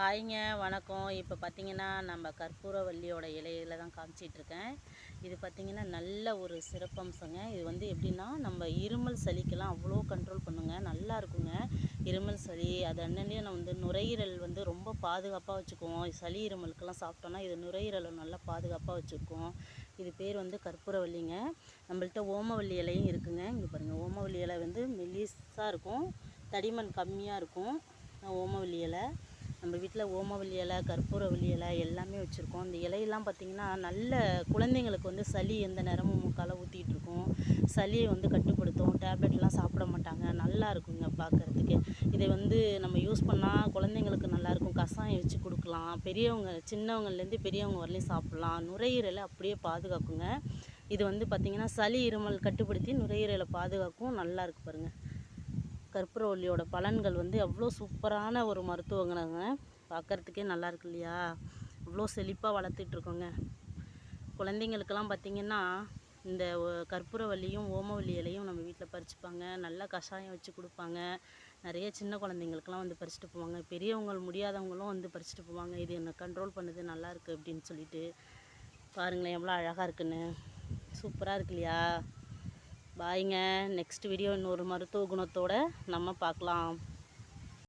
ஹாய்ங்க வணக்கம். இப்போ பார்த்தீங்கன்னா நம்ம கற்பூரவல்லியோட இலையில தான் காமிச்சிட்ருக்கேன். இது பார்த்திங்கன்னா நல்ல ஒரு சிறப்பம்சங்க. இது வந்து எப்படின்னா நம்ம இருமல் சளிக்கெல்லாம் அவ்வளோ கண்ட்ரோல் பண்ணுங்க. நல்லா இருக்குங்க. இருமல் சளி அது அண்ணன்லேயே நம்ம வந்து நுரையீரல் வந்து ரொம்ப பாதுகாப்பாக வச்சுக்குவோம். சளி இருமலுக்கெல்லாம் சாப்பிட்டோன்னா இது நுரையீரலை நல்லா பாதுகாப்பாக வச்சுருக்கோம் இது பேர் வந்து கற்பூரவல்லிங்க. நம்மள்ட்ட ஓமவல்லி இலையும் இருக்குங்க. இங்கே பாருங்கள் ஓமவல்லி இலை வந்து மெல்லிஸாக இருக்கும். தடிமன் கம்மியாக இருக்கும். ஓமவல்லி இலை. நம்ம வீட்டில் ஓமவல்லி இலை கற்பூரவல்லி இலை எல்லாமே வச்சுருக்கோம். இந்த இலையெல்லாம் பார்த்திங்கன்னா நல்ல குழந்தைங்களுக்கு வந்து சளி எந்த நேரமும் மூக்கால் ஊற்றிட்டுருக்கும் சளியை வந்து கட்டுப்படுத்தும். டேப்லெட்லாம் சாப்பிட மாட்டாங்க. நல்லா இருக்குங்க பார்க்குறதுக்கு இதை வந்து நம்ம யூஸ் பண்ணால் குழந்தைங்களுக்கு நல்லாயிருக்கும் கசாயம் வச்சு கொடுக்கலாம். பெரியவங்க சின்னவங்கலேருந்து பெரியவங்க வரலையும் சாப்பிட்லாம். நுரையீரலை அப்படியே பாதுகாக்குங்க. இது வந்து பார்த்திங்கன்னா சளி இருமல் கட்டுப்படுத்தி நுரையீரலை பாதுகாக்கும் நல்லா இருக்கு பாருங்கள் கற்பூரவல்லியோட பலன்கள் வந்து எவ்வளோ சூப்பரான ஒரு மருத்துவங்களாங்க. பார்க்குறதுக்கே நல்லா இருக்கு இல்லையா? அவ்வளோ செழிப்பாக வளர்த்துட்ருக்கோங்க. குழந்தைங்களுக்கெல்லாம் பார்த்திங்கன்னா இந்த ஒ- கற்பூரவல்லியும் ஓமவல்லி இலையும் நம்ம வீட்டில் பறிச்சுப்பாங்க. நல்லா கஷாயம் வச்சு கொடுப்பாங்க. நிறைய சின்ன குழந்தைங்களுக்கெல்லாம் வந்து பறிச்சுட்டு போவாங்க. பெரியவங்க முடியாதவங்களும் வந்து பறிச்சுட்டு போவாங்க. இது என்னை கண்ட்ரோல் பண்ணுது? நல்லாயிருக்கு அப்படின்னு சொல்லிட்டு. பாருங்களேன் எவ்வளோ அழகாக இருக்குன்னு. சூப்பராக இருக்கு இல்லையா? பாய்ங்க. நெக்ஸ்ட் வீடியோ இன்னொரு மருத்துவ குணத்தோட நம்ம பார்க்கலாம்.